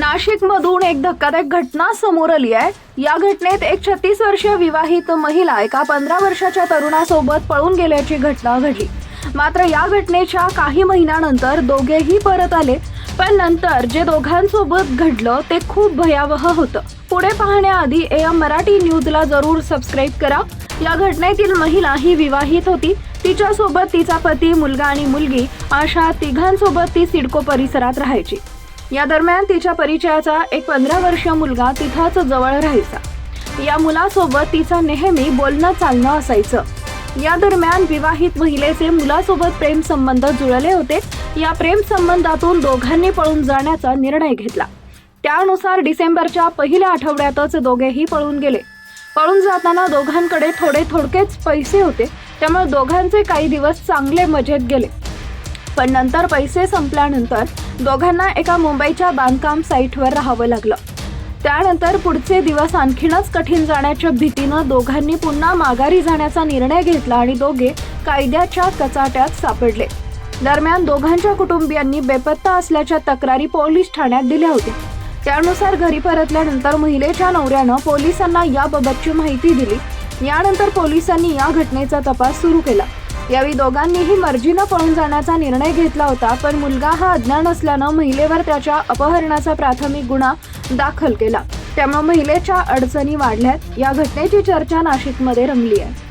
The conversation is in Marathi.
नाशिकमधून एक धक्कादायक घटना समोर आली आहे. या घटनेत एक छत्तीस वर्षीय विवाहित महिला एका पंधरा वर्षाच्या तरुणासोबत पळून गेल्याची घटना घडली. मात्र या घटनेच्या काही महिन्यानंतर दोघेही परत आले पण नंतर जे दोघांसोबत घडलं ते खूप भयावह होतं. पुढे पाहण्याआधी ए एम मराठी न्यूजला जरूर सबस्क्राईब करा. या घटनेतील महिला ही विवाहित होती. तिच्यासोबत तिचा पती मुलगा आणि मुलगी अशा तिघांसोबत ती सिडको परिसरात राहायची. या दरम्यान तिच्या परिचयाचा एक पंधरा वर्षीय मुलगा तिथाच जवळ राहायचा. या मुलासोबत तिचं नेहमी बोलणं चालणं असायचं. या दरम्यान विवाहित महिलेचे मुलासोबत प्रेम संबंध जुळले होते. या प्रेम संबंधातून दोघांनी पळून जाण्याचा निर्णय घेतला. त्यानुसार डिसेंबरच्या पहिल्या आठवड्यातच दोघेही पळून गेले. पळून जाताना दोघांकडे थोडे थोडकेच पैसे होते. त्यामुळे दोघांचे काही दिवस चांगले मजेत गेले. पण नंतर पैसे संपल्यानंतर दोघांना एका मुंबईच्या बांधकाम साईटवर राहावं लागलं. त्यानंतर पुढचे दिवस आणखीनच कठीण जाण्याच्या भीतीनं दोघांनी पुन्हा माघारी जाण्याचा निर्णय घेतला आणि दोघे कायद्याच्या कचाट्यात सापडले. दरम्यान दोघांच्या कुटुंबियांनी बेपत्ता असल्याच्या तक्रारी पोलीस ठाण्यात दिल्या होत्या. त्यानुसार घरी परतल्यानंतर महिलेच्या नवऱ्यानं पोलिसांना याबाबतची माहिती दिली. यानंतर पोलिसांनी या घटनेचा तपास सुरू केला. यावेळी दोघांनीही मर्जीनं पळून जाण्याचा निर्णय घेतला होता पण मुलगा हा अज्ञान असल्यानं महिलेवर त्याच्या अपहरणाचा प्राथमिक गुन्हा दाखल केला. त्यामुळे महिलेच्या अडचणी वाढल्यात. या घटनेची चर्चा नाशिकमध्ये रंगली आहे.